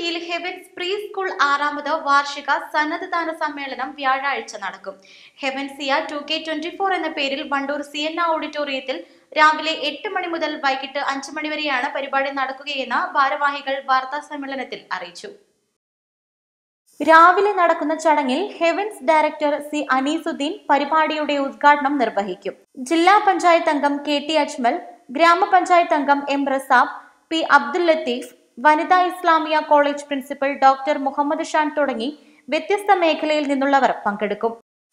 Heaven Heavens preschool ആറാമത് വാർഷിക സന്നദ്ധദാന സമ്മേളനം വ്യാഴാഴ്ച നടക്കും. ഹെവൻസിയ ടു കെ ട്വന്റി ഫോർ എന്ന പേരിൽ വണ്ടൂർ സി എൻ ഓഡിറ്റോറിയത്തിൽ രാവിലെ എട്ട് മണി മുതൽ വൈകിട്ട് അഞ്ച് മണി വരെയാണ് പരിപാടി നടക്കുകയെന്ന് ഭാരവാഹികൾ വാർത്താ സമ്മേളനത്തിൽ അറിയിച്ചു. രാവിലെ നടക്കുന്ന ചടങ്ങിൽ ഹെവൻസ് ഡയറക്ടർ സി അനീസുദ്ദീൻ പരിപാടിയുടെ ഉദ്ഘാടനം നിർവഹിക്കും. ജില്ലാ പഞ്ചായത്ത് അംഗം കെ ടി അജ്മൽ ഗ്രാമപഞ്ചായത്ത് അംഗം M Rasab P Abdul Latheef Vanitha Islamia college principal doctor Muhammad Shan തുടങ്ങി വ്യത്യസ്ത മേഖലയിൽ നിന്നുള്ളവർ പങ്കെടുക്കും.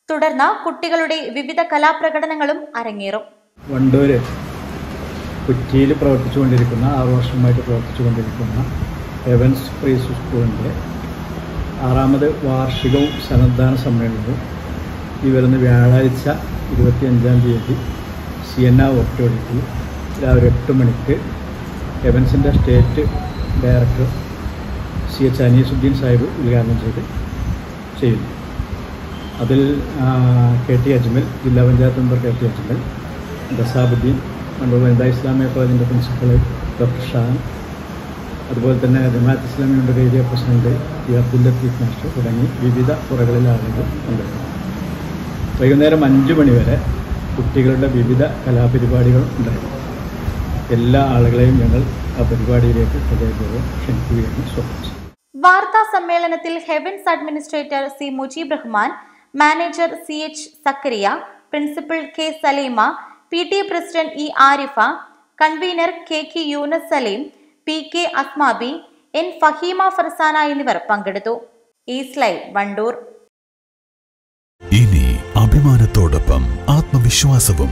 തുടർന്ന് കുട്ടികളുടെ വിവിധ കലാപ്രകടനങ്ങളും അരങ്ങേറും. വണ്ടൂര് കൊച്ചിയിൽ പ്രവർത്തിച്ചുകൊണ്ടിരിക്കുന്ന ആറു വർഷമായിട്ട് പ്രവർത്തിച്ചുകൊണ്ടിരിക്കുന്ന എവൻസ് പ്രീസ് സ്കൂളിന്റെ ആറാമത് വാർഷികവും സന്നദ്ധാന സമ്മേളനവും ഈ വരുന്ന വ്യാഴാഴ്ച ഇരുപത്തിയഞ്ചാം തീയതി സി എൻ ആ ഓഡിറ്റോറിയത്തിൽ രാവിലെ എട്ട് മണിക്ക് എവൻസിന്റെ state director C H Aneesuddeen Sahib ഉദ്ഘാടനം ചെയ്ത് ചെയ്യുന്നു. അതിൽ കെ ടി അജ്മൽ ജില്ലാ panchayat member K T Ajmal Dasabuddeen Wandoor Vanitha Islamia കോളേജിന്റെ പ്രിൻസിപ്പൽ ഡോക്ടർ ഷാൻ അതുപോലെ തന്നെ ജമാഅത്ത് ഇസ്ലാമിയുടെ area president P Abdul Latheef master തുടങ്ങി വിവിധ തുറകളിലെ ആളുകൾ പങ്കെടുക്കും. വൈകുന്നേരം അഞ്ച് മണിവരെ കുട്ടികളുടെ വിവിധ കലാപരിപാടികൾ ഉണ്ടായിരുന്നു എല്ലാ ആളുകളെയും ഞങ്ങൾ ആ പരിപാടിയിലേക്ക് ഹൃദയപൂർവം ക്ഷണിക്കുകയാണ് സ്വാഗതം വാർത്താ സമ്മേളനത്തിൽ Heavens administrator C Mujeeb Rahman manager C H Zakariya principal K Saleema P T president E Arifa convener K K Yunus Saleem P K Asmabi N Faheema Farzana എന്നിവർ പങ്കെടുത്തു. ലൈവ് വണ്ടൂർ. ഇനി അഭിമാനത്തോടൊപ്പം ആത്മവിശ്വാസവും